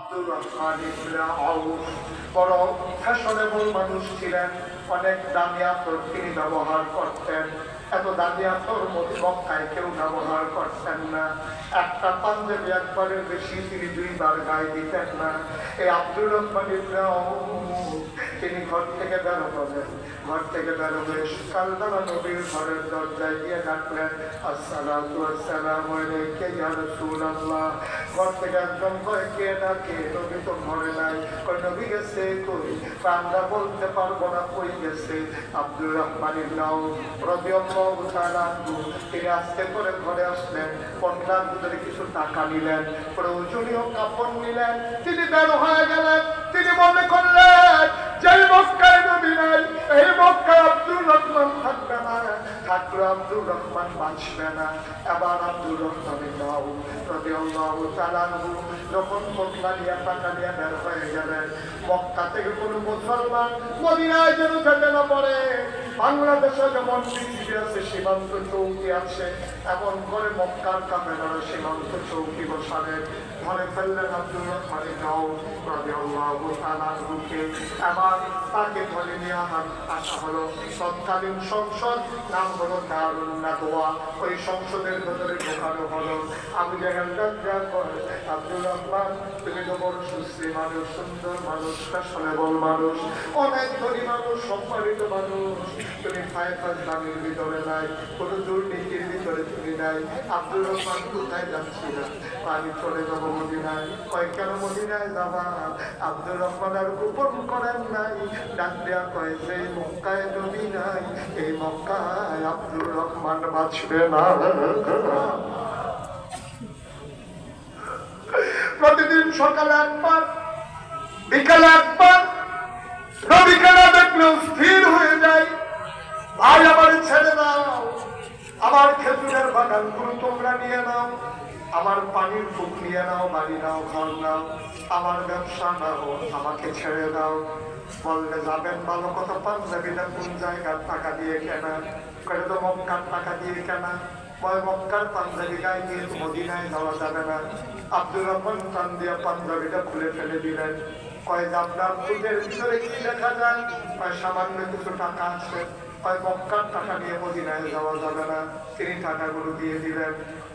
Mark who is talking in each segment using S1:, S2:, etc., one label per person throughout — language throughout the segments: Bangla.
S1: আব্দুর রহমান বড় ফ্যাশনেবল মানুষ ছিলেন অনেক দামি আতর তিনি ব্যবহার করতেন এত দামি আতর মক্কায় কেউ ব্যবহার করতেন না একটা পাঞ্জাবি একবারের বেশি তিনি দুইবার গায়ে দিতেন না এই আব্দুর রহমান তিনি ঘর থেকে বেরো করেন ঘর থেকে বেরো হয়ে সকালবেলা নবীর ঘরের দরজায় গিয়ে ডাকলেন, আসসালাতু আসসালামু আলাইকা ইয়া রাসূলুল্লাহ। ঘর থেকে একজন কয়, কে ডাকে নবী তো ঘরে নাই। কয়, নবী গেছে কই? আমরা বলতে পারব না কই গেছে। আব্দুর রহমান ইবনাউ রাদিয়াল্লাহু তিনি আস্তে করে ঘরে আসলেন পটলার ভিতরে কিছু টাকা নিলেন, প্রয়োজনীয় কাপড় নিলেন। তিনি বের হয়ে গেলেন, তিনি মনে করলেন যে মক্কায় নবী নাই, এই মক্কায় আব্দুর রহমান থাকবে না। থাকলে আব্দুর রহমান বাঁচবে না। এবার আব্দুর রহমানের নাও রাদিয়াল্লাহু তাআলা আনহু যখন পটলা নিয়ে বের হয়ে গেলেন, মক্কা থেকে কোনো মুসলমান মদিনায় যেন যেতে না পারে। বাংলাদেশে যেমন পৃথিবী আছে, সীমান্ত চৌকি আছে এমন করে মক্কার কামেলার সীমান্ত চৌকি বসালেন ঘরে ফেললেন আব্দুর রহমান নাও রাদিয়াল্লাহু তাআলা আনহুকে। এবার তাকে ধরে নিয়ে আসা হলো তৎকালীন সংসদ, নাম হলো দারুল নাদওয়া। ওই সংসদের ভেতরে ঢোকানো হলো আবু জাহেল ডাক্তার করে আব্দুর রহমান তুমি তো বড় সুশ্রী মানুষ, সুন্দর মানুষ, ফ্যাশনেবল মানুষ, অনেক ধনী মানুষ, সম্মানিত মানুষ। তুমি ফায়ফাজ দামের ভিতরে নাই, কোনো ভিতরে তুমি নাই। রহমান কোথায় যাচ্ছি না চলে যাব মদিনায়। কেন মদিনায় যাবা? রহমান আর করেন নাই। ডাক দেয়া কয় যে মক্কায় নাই। এই মক্কায় রহমান বাঁচবে না। প্রতিদিন সকালে একবার, বিকালে একবার, নবীকে না দেখলেও স্থির হয়ে যায়। ভাই আমার ছেড়ে দাও। আমার খেজুরের বাগান বাগানগুলো তোমরা নিয়ে নাও। আমার পানির ফুক নিয়ে নাও, বাড়ি নাও, ঘর নাও। আমার ব্যবসা নাও, আমাকে ছেড়ে দাও। বললে যাবেন ভালো কত পাঞ্জাবিটা কোন জায়গার টাকা দিয়ে কেনা? করে তো মক্কার টাকা দিয়ে কেনা। কয় মক্কার পাঞ্জাবি গায়ে তো মদিনায় যাওয়া যাবে না। আব্দুর রহমান কান দিয়ে পাঞ্জাবিটা খুলে ফেলে দিলেন। কয় আপনার ফুটের ভিতরে কি লেখা যায়? সামান্য কিছু টাকা আছে। কয় মক্কার টাকা নিয়ে মদিনায় যাওয়া যাবে না। তিনি টাকাগুলো দিয়ে দিলেন,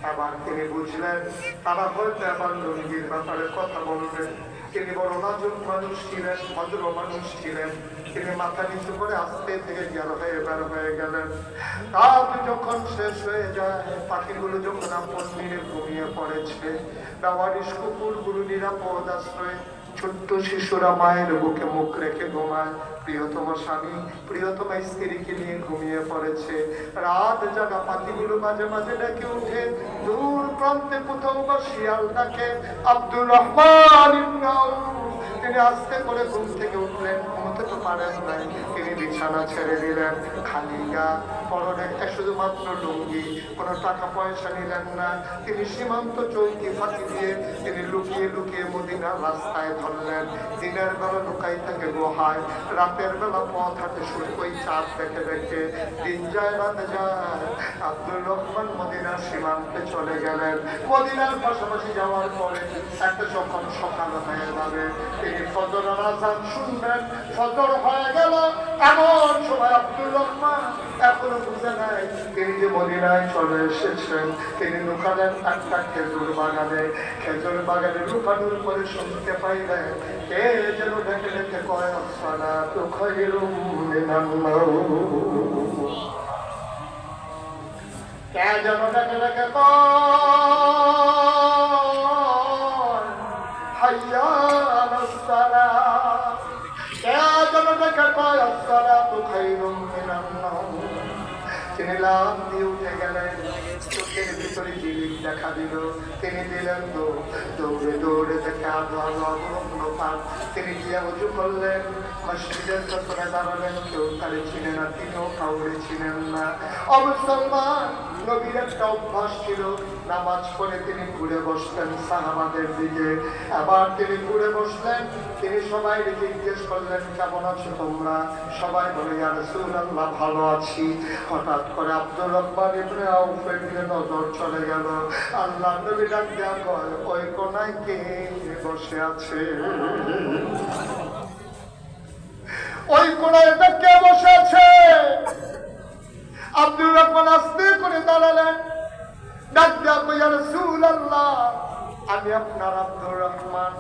S1: আবার তিনি বুঝলেন, তারা হয়তো আবার লঙ্গির ব্যাপারে কথা বলবেন তিনি বড় নাজুক মানুষ ছিলেন, ভদ্র মানুষ ছিলেন। তিনি মাথা নিচু করে আস্তে থেকে গেল হয়ে বের হয়ে গেলেন। রাত যখন শেষ হয়ে যায়, পাখিগুলো যখন আপন নিরে ঘুমিয়ে পড়েছে ব্যবহারিস কুকুরগুলো নিরাপদ আশ্রয় ছোট্ট শিশুরা মায়ের বুকে মুখ রেখে ঘুমায়। প্রিয়তম স্বামী প্রিয়তম স্ত্রীকে নিয়ে ঘুমিয়ে পড়েছে। রাত জাগা পাখিগুলো মাঝে মাঝে ডেকে উঠে দূর প্রান্তে কোথাও বা শিয়াল ডাকে আব্দুর রহমান তিনি আস্তে করে ঘুম থেকে উঠলেন। পারেন নাই। তিনি বিছানা ছেড়ে দিলেন, খালি গা। পরনে শুধুমাত্র লুঙ্গি, কোনো টাকা পয়সা নিলেন না। তিনি সীমান্ত চৌকি ফাঁকি দিয়ে তিনি লুকিয়ে লুকিয়ে মদিনার রাস্তায় ধরলেন। দিনের বেলা লুকাই থাকে গুহায়, রাতের বেলা পথ হাঁটে শুরু চাঁদ দেখে দেখে। দিন যায়, রাত যায়। আব্দুর রহমান মদিনার সীমান্তে চলে গেলেন। মদিনার পাশাপাশি যাওয়ার পরে একটা যখন সকাল হয়ে যাবে, তিনি ফজর আজান শুনবেন। ফজর হয়ে গেল। এমন সময় আব্দুর রহমান এখনও বুঝে নাই। তিনি যে মদিনায় চলে এসেছেন, তিনি লুকালেন একটা খেজুর বাগানে খেজুর বাগানে লুকানোর পরে শুনতে পাইলেন কে যেন ডেকে ডেকে তো কে কয় হাইয়া নাওম তিনি লাভ দিয়ে উঠে গেলেন চোখের দেখা দিল তিনি দিলেন তো দৌড়ে দৌড়ে দেখে পান তিনি গিয়ে উঁচু করলেন মসজিদের চত্বরে দাঁড়ালেন কেউ তারে ছিলেন না, তিনিও কাউরে ছিলেন না। অমুসলমান নবীর একটা অভ্যাস ছিল, নামাজ পড়ে তিনি ঘুরে বসতেন সাহাবাদের দিকে। আবার তিনি ঘুরে বসলেন, তিনি সবাই জিজ্ঞেস করলেন, কেমন আছো তোমরা? সবাই বলে, ইয়া রাসূলুল্লাহ, ভালো আছি। হঠাৎ করে আব্দুর রহমান ইবনে আউফের দিকে নজর চলে গেল। আল্লাহ নবী ডাক দেয়া কয়, ওই কোনায় কে বসে আছে? ওই কোনায় কে বসে আছে। আব্দুর রহমান আস্তে করে দাঁড়ালেন। আমি আপনার আব্দুর রহমান।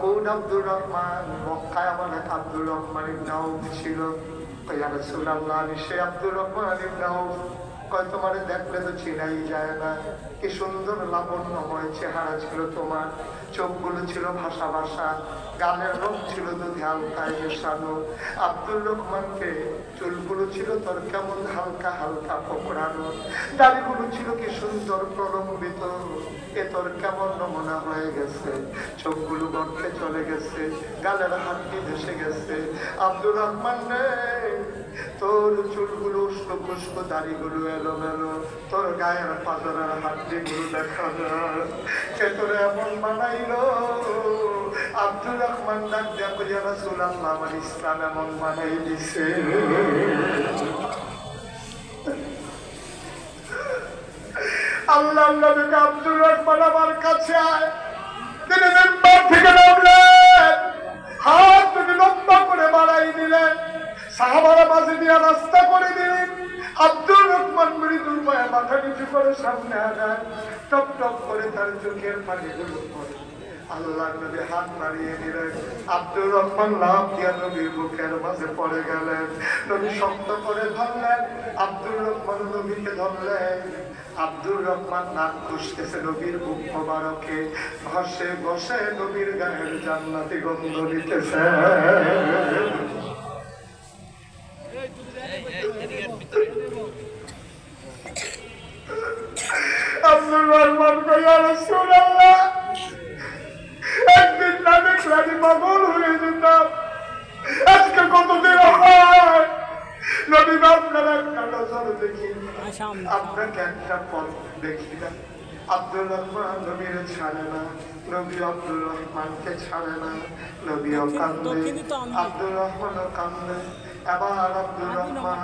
S1: কোন আব্দুর রহমান? মক্কায় আমার এক আব্দুর রহমানের নাম ছিল তোমারে দেখলে তো যায় না। কি সুন্দর চেহারা ছিল তোমার, চোখগুলো ছিল গালের রং ছিল হালকায় আব্দুর রহমানকে চুলগুলো ছিল তোর কেমন হালকা হালকা পকড়ানো দাড়িগুলো ছিল কি সুন্দর প্রলম্বিত। এ তোর কেমন নমুনা হয়ে গেছে? চোখগুলো গর্তে চলে গেছে, গালের হাতটি ভেসে গেছে। আব্দুর রহমান রে, তোর চুলগুলো উষ্ণ পুষ্প দাড়িগুলো এলোমেলো, তোর গায়ের পাজরের হাড্ডিগুলো দেখা যায়। কে তোর এমন বানাইলো? আব্দুর রহমান ডাক দিয়া করিয়া রাসূল আমার ইসলাম এমন বানাই দিছে। আল্লাহ নবীকে আব্দুর রহমান আমার কাছে আয়। তিনি মেম্বার থেকে নামলেন। হাত দুটি লম্বা করে বাড়াই দিলেন। সাহাবারা মাঝে দিয়ে রাস্তা করে দিলেন। আব্দুর রহমান পায়ে মাথা নিচু করে সামনে আগান টপ টপ করে তার চোখের পানিগুলো পড়ে। আল্লাহ নবী হাত বাড়িয়ে দিলেন। আব্দুর রহমান লাভ দিয়া নবীর বুকের মাঝে পড়ে গেলেন। নবী শক্ত করে ধরলেন, আব্দুর রহমান নবীকে ধরলেন। আব্দুর রহমান নাক খুঁজতেছে নবীর বুক মোবারকে। ঘষে বসে নবীর গায়ের জান্নাতি গন্ধ নিতেছে। নজর দেখি আপনাকে একটা পথ দেখি না আব্দুর রহমান নবীর ছাড়ে না নবী আব্দুর রহমানকে ছাড়ে না নবীও কান্দে। আব্দুর রহমানও কান্দে। এবার আব্দুর রহমান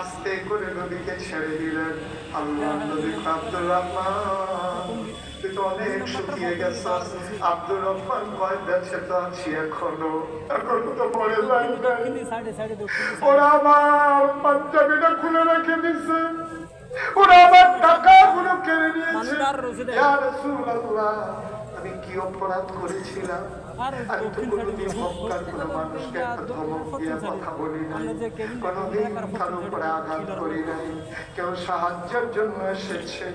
S1: আস্তে করে নবীকে ছেড়ে দিলেন। আল্লাহ নবী আব্দুর রহমান। তুই তো অনেক শুকিয়ে গেছস আব্দুর রহমান কয় বেঁচে তো আছি এখনও। এখনও তো যাই ওরা আমার পাঞ্জাবিটা খুলে রেখে দিছে। ওরা আমার টাকাগুলো কেড়ে নিয়েছে। আমি কি অপরাধ করেছিলাম?
S2: আর
S1: আমি তো
S2: দক্ষিণ
S1: কোনোদিন হকার কোনো মানুষকে ধমক দিয়ে কথা বলি নাই। কোনোদিন কারও উপরে আঘাত করি নাই। কেউ সাহায্যের জন্য এসেছে।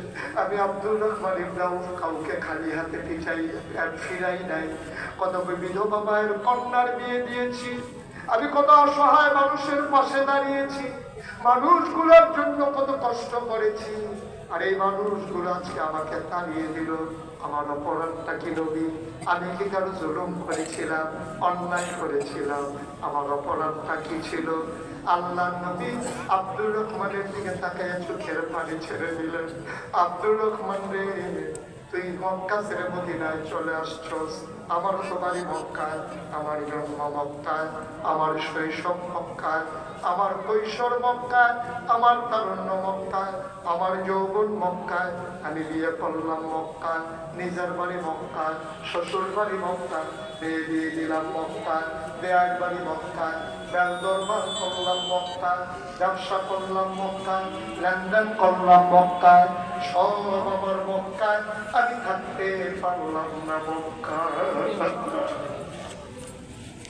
S1: আমি আব্দুর রহমান ইব্রাহিম কাউকে খালি হাতে পিছাই আর ফিরাই নাই। কত বিধবা মায়ের কন্যার বিয়ে দিয়েছি। আমি কত অসহায় মানুষের পাশে দাঁড়িয়েছি। মানুষগুলোর জন্য কত কষ্ট করেছি। আর এই মানুষগুলো আজকে আমাকে তাড়িয়ে দিল, আমার অপরাধটা কি নবী? আমি কি কারও জুলুম করেছিলাম, অন্যায় করেছিলাম? আমার অপরাধটা কি ছিল? আল্লাহ নবী আব্দুর রহমানের দিকে তাকায় চোখের পানি ছেড়ে দিলেন। আব্দুর রহমান রে, তুই মক্কা ছেড়ে মদিনায় চলে আসছস। আমার বাড়ি মক্কায়, আমার জন্ম মক্কায়, আমার শৈশব মক্কায়। আমার কৈশোর মক্কায়, আমার তারুণ্য মক্কায়, আমার যৌবন মক্কায়। আমি বিয়ে করলাম মক্কায়, নিজের বাড়ি মক্কায়, শ্বশুর বাড়ি মক্কায়, বিয়ে দিয়ে দিলাম মক্কায় বেয়ার বাড়ি মক্কায়, ব্যাল দরবার করলাম মক্কায়, ব্যবসা করলাম মক্কায়, লেনদেন করলাম মক্কায়, সব আমার মক্কায়। আমি থাকতে পারলাম না মক্কায়।